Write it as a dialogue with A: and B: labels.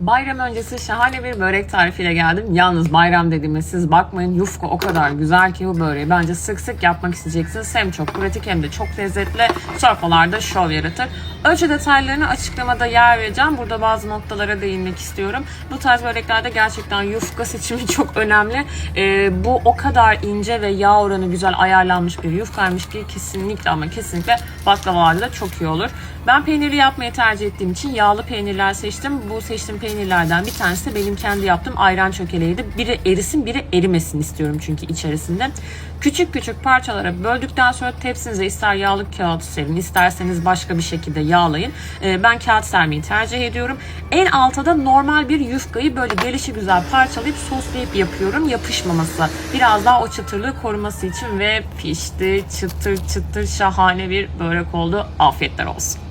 A: Bayram öncesi şahane bir börek tarifiyle geldim. Yalnız bayram dediğime siz bakmayın yufka o kadar güzel ki bu böreği bence sık sık yapmak isteyeceksiniz. Hem çok pratik hem de çok lezzetli. Sofralarda şov yaratır. Ölçü detaylarını açıklamada yer vereceğim. Burada bazı noktalara değinmek istiyorum. Bu tarz böreklerde gerçekten yufka seçimi çok önemli. Ee, bu o kadar ince ve yağ oranı güzel ayarlanmış bir yufkaymış ki kesinlikle ama kesinlikle baklavalarda da çok iyi olur. Ben peynirli yapmayı tercih ettiğim için yağlı peynirler seçtim. Bu seçtiğim peynirlerden bir tanesi de benim kendi yaptığım ayran çökeleğiydi. Biri erisin biri erimesin istiyorum çünkü içerisinde. Küçük küçük parçalara böldükten sonra tepsinize ister yağlı kağıt serin isterseniz başka bir şekilde yağlayın. Ee, ben kağıt sermeyi tercih ediyorum. En alta da normal bir yufkayı böyle gelişi güzel parçalayıp soslayıp yapıyorum. Yapışmaması. Biraz daha o çıtırlığı koruması için ve pişti. Çıtır çıtır şahane bir börek oldu. Afiyetler olsun.